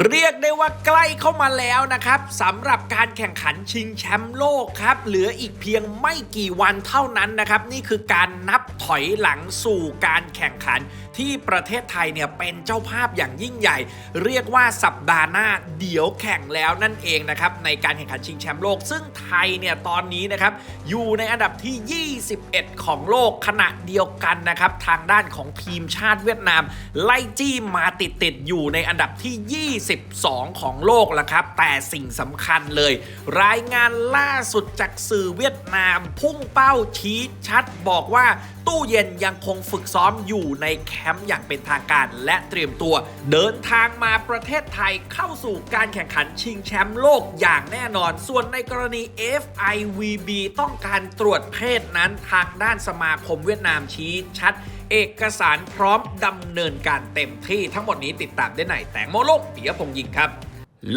เรียกได้ว่าใกล้เข้ามาแล้วนะครับสำหรับการแข่งขันชิงแชมป์โลกครับ เหลืออีกเพียงไม่กี่วันเท่านั้นนะครับ นี่คือการนับถอยหลังสู่การแข่งขันที่ประเทศไทยเนี่ยเป็นเจ้าภาพอย่างยิ่งใหญ่ เรียกว่าสัปดาห์หน้าเดี๋ยวแข่งแล้วนั่นเองนะครับในการแข่งขันชิงแชมป์โลก ซึ่งไทยเนี่ยตอนนี้นะครับอยู่ในอันดับที่ 21 ของโลกขณะเดียวกันนะครับทางด้านของทีมชาติเวียดนาม ไล่จี้มาติดติดๆอยู่ในอันดับที่ 20 22ของโลกแล้วครับ แต่สิ่งสำคัญเลย รายงานล่าสุดจากสื่อเวียดนาม พุ่งเป้าชี้ชัดบอกว่าตู้เย็นยังคงฝึกซ้อมอยู่ในแคมป์อย่างเป็นทางการ และเตรียมตัว เดินทางมาประเทศไทยเข้าสู่การแข่งขันชิงแชมป์โลกอย่างแน่นอน ส่วนในกรณี FIVB ต้องการตรวจเพศนั้นทางด้านสมาคมเวียดนามชี้ชัด เอกสารพร้อมดำเนินการเต็มที่ทั้งหมดนี้ติดตามได้ในแตงโมโลกปิยพงษ์ยิงครับ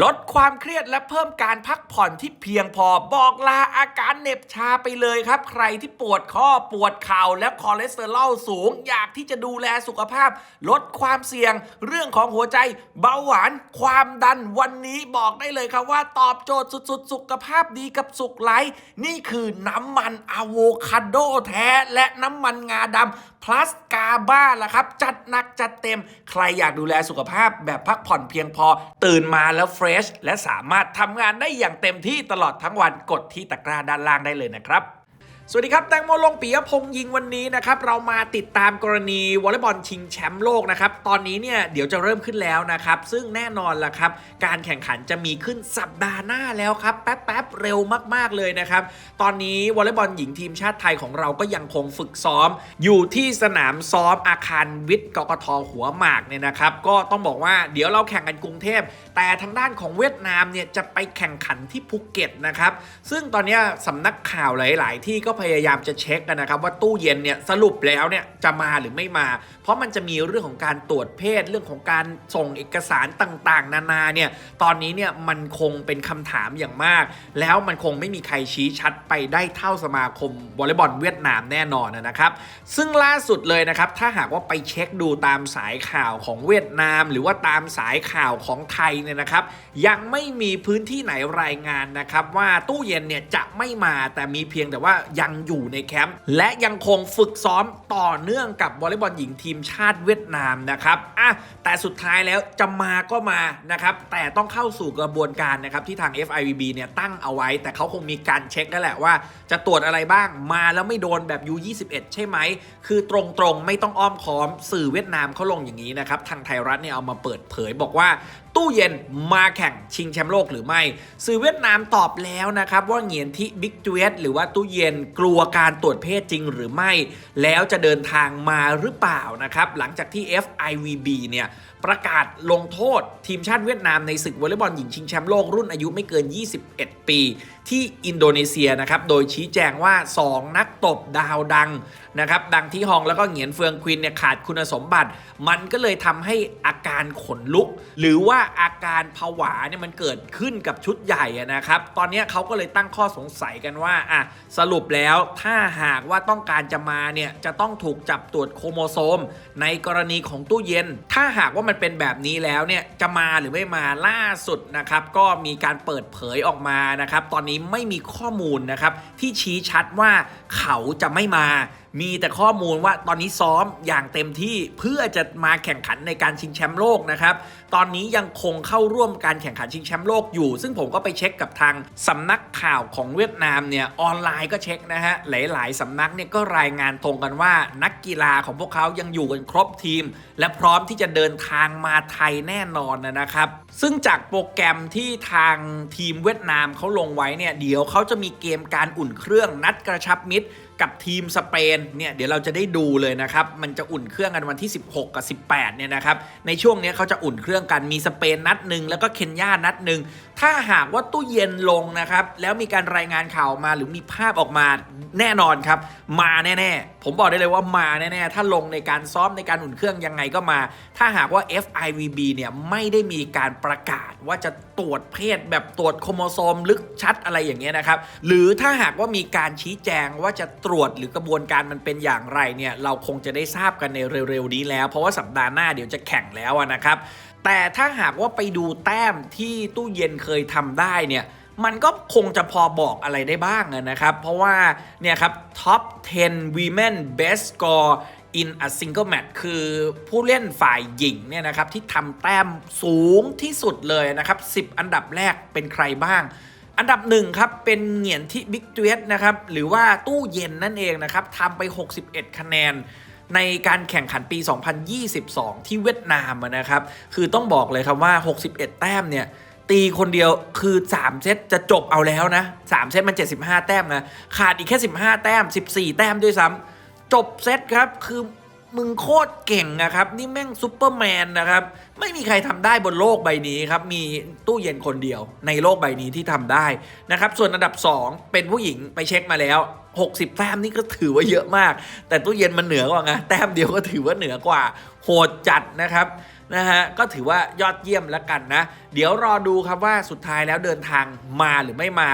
ลดความเครียดและเพิ่มการพักผ่อนที่เพียงพอบอกลาอาการเหน็บชาไปเลยครับ ใครที่ปวดข้อปวดเข่าและคอเลสเตอรอลสูง อยากที่จะดูแลสุขภาพ ลดความเสี่ยง เรื่องของหัวใจ เบาหวาน ความดันวันนี้บอกได้เลยครับว่าตอบโจทย์สุดๆ สุขภาพดีกับสุขไลท์นี่คือน้ำมันอะโวคาโดแท้และน้ำมันงาดำ plus กาบ้าล่ะครับ จัดหนักจัดเต็ม ใครอยากดูแลสุขภาพแบบพักผ่อนเพียงพอ ตื่นมาแล้วเฟรชและสามารถทำงานได้อย่างเต็มที่ตลอดทั้งวันกดที่ตะกร้าด้านล่างได้เลยนะครับ สวัสดีครับ แตงโมลงปิยพงษ์ยิงวันนี้นะครับ เรามาติดตามกรณีวอลเลย์บอลชิงแชมป์โลกนะครับ ตอนนี้เนี่ยเดี๋ยวจะเริ่มขึ้นแล้วนะครับ ซึ่งแน่นอนล่ะครับ การแข่งขันจะมีขึ้นสัปดาห์หน้าแล้วครับ แป๊บๆเร็วมากๆเลยนะครับ ตอนนี้วอลเลย์บอลหญิงทีมชาติไทยของเราก็ยังคงฝึกซ้อม อยู่ที่สนามซ้อมอาคารวิทย์กกทหัวหมากเนี่ยนะครับ ก็ต้องบอกว่าเดี๋ยวเราแข่งกันกรุงเทพ แต่ทางด้านของเวียดนามเนี่ยจะไปแข่งขันที่ภูเก็ตนะครับ ซึ่งตอนนี้สำนักข่าวหลาย ๆ ที่ก็พยายามจะเช็คกันนะครับว่าตู้เย็นเนี่ยสรุปแล้วเนี่ยจะมาหรือไม่มา เพราะมันจะมีเรื่องของการตรวจเพศเรื่องของการส่งเอกสารต่างๆ นานาเนี่ยตอนนี้เนี่ยมันคงเป็นคำถามอย่างมาก แล้วมันคงไม่มีใครชี้ชัดไปได้เท่าสมาคมวอลเลย์บอลเวียดนามแน่นอนนะครับ ซึ่งล่าสุดเลยนะครับถ้าหากว่าไปเช็คดูตามสายข่าวของเวียดนาม หรือว่าตามสายข่าวของไทยเนี่ยนะครับ ยังไม่มีพื้นที่ไหนรายงานนะครับว่าตู้เย็นเนี่ยจะไม่มาแต่มีเพียงแต่ว่ายังอยู่ในแคมป์และยังคงฝึกซ้อมต่อเนื่องกับวอลเลย์บอลหญิงทีมชาติเวียดนามนะครับอะแต่สุดท้ายแล้วจะมาก็มานะครับแต่ต้องเข้าสู่กระบวนการนะครับที่ทาง FIVB เนี่ยตั้งเอาไว้ แต่เขาคงมีการเช็คแล้วแหละว่า จะตรวจอะไรบ้างมาแล้วไม่โดนแบบ U21 ใช่ไหม คือตรงๆ ไม่ต้องอ้อมค้อมสื่อเวียดนามเขาลงอย่างนี้นะครับ ทางไทยรัฐเนี่ยเอามาเปิดเผยบอกว่า ตู้เย็นมาแข่งชิงแชมป์โลกหรือไม่ สื่อเวียดนามตอบแล้วนะครับ ว่าเหงียนที่บิ๊กจูเอสหรือว่าตู้เย็นกลัวการตรวจเพศจริงหรือไม่ แล้วจะเดินทางมาหรือเปล่านะครับ หลังจากที่ FIVB เนี่ย ประกาศลงโทษทีมชาติเวียดนามในศึกวอลเลย์บอลหญิงชิงแชมป์โลกรุ่นอายุไม่เกิน 21 ปี ที่อินโดนีเซียนะครับ โดยชี้แจงว่า 2 นักตบดาวดังนะครับ ดังที่ฮองแล้วก็เหงียนเฟืองควินเนี่ยขาดคุณสมบัติ มันก็เลยทำให้อาการขนลุก หรือว่าอาการผวาเนี่ยมันเกิดขึ้นกับชุดใหญ่นะครับ ตอนนี้เขาก็เลยตั้งข้อสงสัยกันว่าอะสรุปแล้วถ้าหากว่าต้องการจะมาเนี่ยจะต้องถูกจับตรวจโครโมโซม ในกรณีของตู้เย็น ถ้าหากว่ามันเป็นแบบนี้แล้วเนี่ยจะมาหรือไม่มาล่าสุดนะครับ ก็มีการเปิดเผยออกมานะครับ ตอนนี้ไม่มีข้อมูลนะครับ ที่ชี้ชัดว่าเขาจะไม่มา มีแต่ข้อมูลว่าตอนนี้ซ้อมอย่างเต็มที่เพื่อจะมาแข่งขันในการชิงแชมป์โลกนะครับ ตอนนี้ยังคงเข้าร่วมการแข่งขันชิงแชมป์โลกอยู่ ซึ่งผมก็ไปเช็คกับทางสำนักข่าวของเวียดนามเนี่ยออนไลน์ก็เช็คนะฮะ หลาย ๆสำนักเนี่ยก็รายงานตรงกันว่า นักกีฬาของพวกเขายังอยู่กันครบทีม และพร้อมที่จะเดินทางมาไทยแน่นอนนะครับ ซึ่งจากโปรแกรมที่ทางทีมเวียดนามเขาลงไว้เนี่ยเดี๋ยวเขาจะมีเกมการอุ่นเครื่องนัดกระชับมิตร กับทีมสเปนเนี่ยเดี๋ยวเราจะได้ดูเลยนะครับ มันจะอุ่นเครื่องกันวันที่ 16 กับ 18 เนี่ยนะครับ ในช่วงนี้เขาจะอุ่นเครื่องกันมีสเปนนัดหนึ่งแล้วก็เคนยานัดหนึ่งถ้าหากว่าตู้เย็นลงนะครับ แล้วมีการรายงานข่าวมาหรือมีภาพออกมาแน่นอนครับ มาแน่ ๆ ผมบอกได้เลยว่ามาแน่ ๆ ถ้าลงในการซ้อมในการอุ่นเครื่องยังไงก็มา ถ้าหากว่า FIVB เนี่ยไม่ได้มีการประกาศว่าจะตรวจเพศแบบตรวจโครโมโซมลึกชัดอะไรอย่างเงี้ยนะครับ หรือถ้าหากว่ามีการชี้แจงว่าจะตรวจหรือกระบวนการมันเป็นอย่างไรเนี่ยเราคงจะได้ทราบกันในเร็วๆนี้แล้ว เพราะว่าสัปดาห์หน้าเดี๋ยวจะแข่งแล้วนะครับแต่ถ้าหากว่าไปดูแต้มที่ตู้เย็นเคยทำได้เนี่ยมันก็คงจะพอบอกอะไรได้บ้างนะครับ เพราะว่าเนี่ยครับ top 10 women best score in a single match คือผู้เล่นฝ่ายหญิงเนี่ยนะครับที่ทำแต้มสูงที่สุดเลยนะครับ 10 อันดับแรกเป็นใครบ้าง อันดับหนึ่งครับ เป็นเหงียนที่บิ๊กเ e สนะครับ หรือว่าตู้เย็นนั่นเองนะครับทำไป 61 คะแนนในการแข่งขันปี 2022 ที่เวียดนามนะครับ คือต้องบอกเลยครับว่า 61 แต้มเนี่ย ตีคนเดียวคือ 3 เซตจะจบเอาแล้วนะ 3 เซตมัน 75 แต้มนะ ขาดอีกแค่ 15 แต้ม 14 แต้มด้วยซ้ำ จบเซตครับคือมึงโคตรเก่งนะครับ นี่แม่งซูเปอร์แมนนะครับ ไม่มีใครทำได้บนโลกใบนี้ครับ มีตู้เย็นคนเดียวในโลกใบนี้ที่ทำได้นะครับ ส่วนอันดับ 2 เป็นผู้หญิงไปเช็คมาแล้ว 60 แต้มนี่ก็ถือว่าเยอะมาก แต่ตู้เย็นมันเหนือกว่าไงแต้มเดียวก็ถือว่าเหนือกว่า โหดจัดนะครับ นะฮะก็ถือว่ายอดเยี่ยมแล้วกันนะ เดี๋ยวรอดูครับว่าสุดท้ายแล้วเดินทางมาหรือไม่มา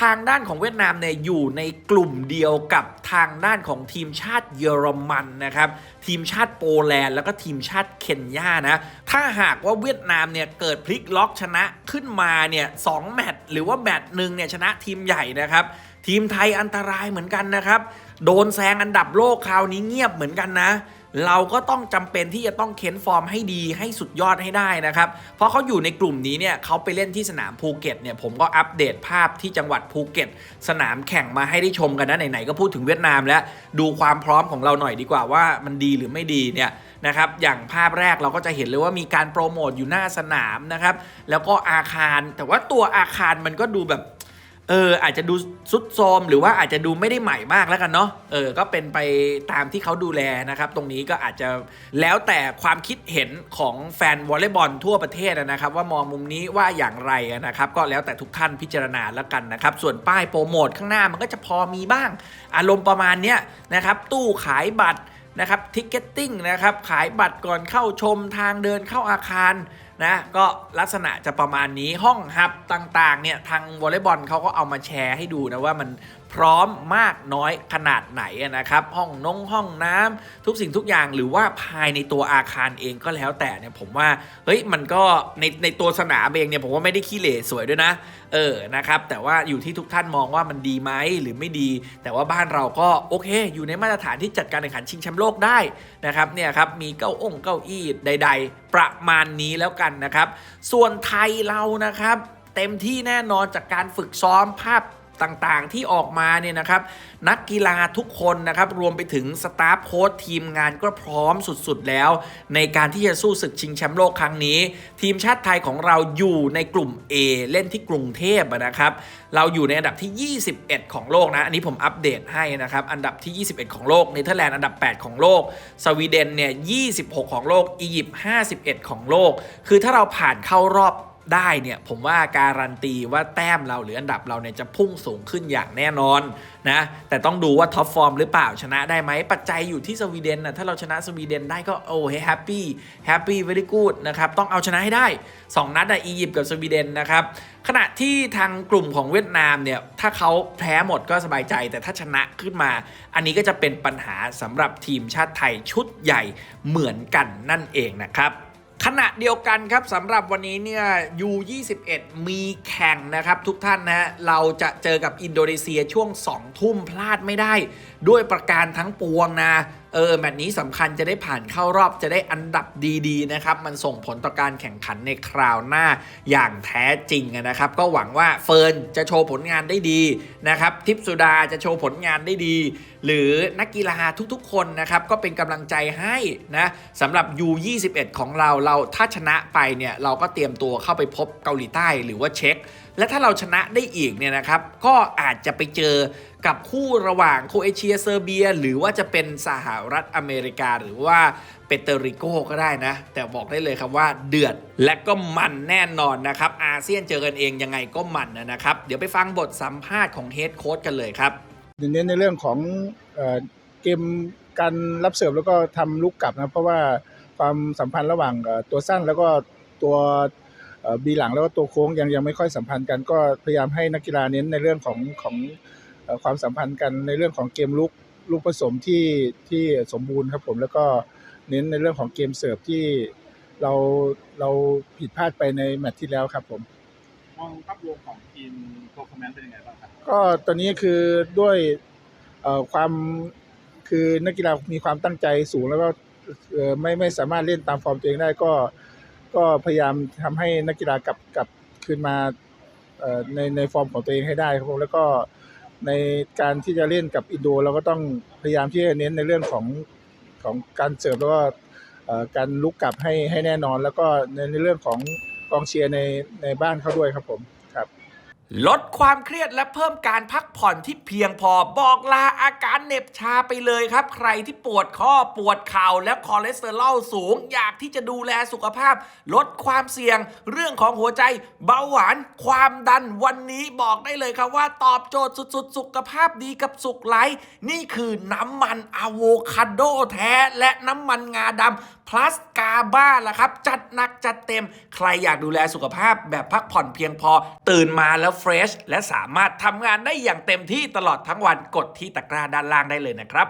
ทางด้านของเวียดนามเนี่ยอยู่ในกลุ่มเดียวกับทางด้านของทีมชาติเยอรมันนะครับ ทีมชาติโปแลนด์แล้วก็ทีมชาติเคนยานะ ถ้าหากว่าเวียดนามเนี่ยเกิดพลิกล็อกชนะขึ้นมาเนี่ยสองแมตช์หรือว่าแมตช์หนึ่งเนี่ยชนะทีมใหญ่นะครับทีมไทยอันตรายเหมือนกันนะครับ โดนแซงอันดับโลกคราวนี้เงียบเหมือนกันนะ เราก็ต้องจำเป็นที่จะต้องเค้นฟอร์มให้ดีให้สุดยอดให้ได้นะครับ เพราะเขาอยู่ในกลุ่มนี้เนี่ยเขาไปเล่นที่สนามภูเก็ตเนี่ยผมก็อัปเดตภาพที่จังหวัดภูเก็ต สนามแข่งมาให้ได้ชมกันนะไหนๆก็พูดถึงเวียดนามแล้วดูความพร้อมของเราหน่อยดีกว่าว่ามันดีหรือไม่ดีเนี่ยนะครับอย่างภาพแรกเราก็จะเห็นเลยว่ามีการโปรโมทอยู่หน้าสนามนะครับแล้วก็อาคารแต่ว่าตัวอาคารมันก็ดูแบบ เอออาจจะดูซุดโทมหรือว่าอาจจะดูไม่ได้ใหม่มากแล้วกันเนาะเออก็เป็นไปตามที่เขาดูแลนะครับ ตรงนี้ก็อาจจะแล้วแต่ความคิดเห็นของแฟนวอลเลย์บอลทั่วประเทศนะครับ ว่ามองมุมนี้ว่าอย่างไรนะครับ ก็แล้วแต่ทุกท่านพิจารณาแล้วกันนะครับ ส่วนป้ายโปรโมทข้างหน้ามันก็จะพอมีบ้าง อารมณ์ประมาณเนี้ยนะครับ ตู้ขายบัตรนะครับทิกเก็ตติ้งนะครับขายบัตรก่อนเข้าชมทางเดินเข้าอาคาร นะก็ลักษณะจะประมาณนี้ห้องฮับต่างๆเนี่ยทางวอลเลย์บอลเขาก็เอามาแชร์ให้ดูนะว่ามัน พร้อมมากน้อยขนาดไหนนะครับ ห้องนงห้องน้ำทุกสิ่งทุกอย่างหรือว่าภายในตัวอาคารเองก็แล้วแต่เนี่ยผมว่าเฮ้ยมันก็ในในตัวสนามเองเนี่ยผมว่าไม่ได้ขี้เหร่สวยด้วยนะเออนะครับแต่ว่าอยู่ที่ทุกท่านมองว่ามันดีไหมหรือไม่ดี แต่ว่าบ้านเราก็โอเค อยู่ในมาตรฐานที่จัดการแข่งขันชิงแชมป์โลกได้นะครับเนี่ยครับมีเก้าองเก้าอี้ใด ๆ ประมาณนี้แล้วกันนะครับ ส่วนไทยเรานะครับ เต็มที่แน่นอนจากการฝึกซ้อมภาพ ต่างๆ ที่ออกมาเนี่ยนะครับ นักกีฬาทุกคนนะครับ รวมไปถึงสตาฟโค้ชทีมงานก็พร้อมสุดๆแล้ว ในการที่จะสู้ศึกชิงแชมป์โลกครั้งนี้ ทีมชาติไทยของเราอยู่ในกลุ่ม A เล่นที่กรุงเทพนะครับเราอยู่ในอันดับที่ 21 ของโลกนะ อันนี้ผมอัปเดตให้นะครับ อันดับที่ 21 ของโลก เนเธอร์แลนด์อันดับ 8 ของโลก สวีเดนเนี่ย 26 ของโลก อียิปต์ 51 ของโลก คือถ้าเราผ่านเข้ารอบ ได้เนี่ยผมว่าการันตีว่าแต้มเราหรืออันดับเราเนี่ยจะพุ่งสูงขึ้นอย่างแน่นอนนะแต่ต้องดูว่าท็อปฟอร์มหรือเปล่าชนะได้ไหมปัจจัยอยู่ที่สวีเดนนะถ้าเราชนะสวีเดนได้ก็โอ้เฮ้แฮปปี้แฮปปี้เวลี่กูดนะครับต้องเอาชนะให้ได้ 2 นัดอะอียิปต์กับสวีเดนนะครับขณะที่ทางกลุ่มของเวียดนามเนี่ยถ้าเขาแพ้หมดก็สบายใจ แต่ถ้าชนะขึ้นมา อันนี้ก็จะเป็นปัญหาสำหรับทีมชาติไทยชุดใหญ่เหมือนกันนั่นเองนะครับ ขณะเดียวกันครับสำหรับวันนี้เนี่ย U21 มีแข่งนะครับ ทุกท่านนะ เราจะเจอกับอินโดนีเซียช่วง 2 ทุ่มพลาดไม่ได้ ด้วยประการทั้งปวงนะ เออแมตช์นี้สำคัญจะได้ผ่านเข้ารอบจะได้อันดับดีๆนะครับมันส่งผลต่อการแข่งขันในคราวหน้าอย่างแท้จริงนะครับ ก็หวังว่าเฟิร์นจะโชว์ผลงานได้ดีนะครับทิพสุดาจะโชว์ผลงานได้ดี หรือนักกีฬาทุกๆ คนนะครับก็เป็นกำลังใจให้นะสำหรับ U21 ของเราเราถ้าชนะไปเนี่ยเราก็เตรียมตัวเข้าไปพบเกาหลีใต้หรือว่าเช็ค และถ้าเราชนะได้อีกเนี่ยนะครับ ก็อาจจะไปเจอกับคู่ระหว่างโคเอเชียเซอร์เบีย หรือว่าจะเป็นสหรัฐอเมริกาหรือว่าเปเตอริโกก็ได้นะ แต่บอกได้เลยครับว่าเดือดและก็มันแน่นอนนะครับ อาเซียนเจอกันเองยังไงก็มันนะครับ เดี๋ยวไปฟังบทสัมภาษณ์ของเฮดโค้ชกันเลยครับเน้นในเรื่องของเอเกมการรับเสิร์ฟแล้วก็ทำลูกกลับนะเพราะว่าความสัมพันธ์ระหว่างตัวสั้นแล้วก็ตัว บีหลังแล้วก็ตัวโค้งยังยังไม่ค่อยสัมพันธ์กัน ก็พยายามให้นักกีฬาเน้นในเรื่องของของเอ่อความสัมพันธ์กันในเรื่องของเกมลุกลูกผสมที่ที่สมบูรณ์ครับผมแล้วก็เน้นในเรื่องของเกมเสิร์ฟที่เราเราผิดพลาดไปในแมตช์ที่แล้วครับผมมองภาพรวมของทีมโปรแกรมเป็นยังไงบ้างครับก็ตอนนี้คือด้วยเอ่อความคือนักกีฬามีความตั้งใจสูงแล้วก็เอ่อไม่ไม่สามารถเล่นตามฟอร์มตัวเองได้ก็ ก็พยายามทำให้นักกีฬากลับกลับคืนมาในในฟอร์มของตัวเองให้ได้ครับผมแล้วก็ในการที่จะเล่นกับอินโดเราก็ต้องพยายามที่จะเน้นในเรื่องของของการเสิร์ฟแล้วก็การลุกกลับให้ให้แน่นอน แล้วก็ในในเรื่องของกองเชียร์ในในบ้านเขาด้วยครับผม ลดความเครียดและเพิ่มการพักผ่อนที่เพียงพอบอกลาอาการเหน็บชาไปเลยครับ ใครที่ปวดข้อปวดเข่าและคอเลสเตอรอลสูง อยากที่จะดูแลสุขภาพ ลดความเสี่ยง เรื่องของหัวใจเบาหวาน ความดันวันนี้บอกได้เลยครับว่าตอบโจทย์สุดๆ สุขภาพดีกับสุขไลท์นี่คือน้ำมันอะโวคาโดแท้และน้ำมันงาดำ plus กาบ้าล่ะครับ จัดหนักจัดเต็ม ใครอยากดูแลสุขภาพแบบพักผ่อนเพียงพอ ตื่นมาแล้วเฟรชและสามารถทำงานได้อย่างเต็มที่ตลอดทั้งวันกดที่ตะกร้าด้านล่างได้เลยนะครับ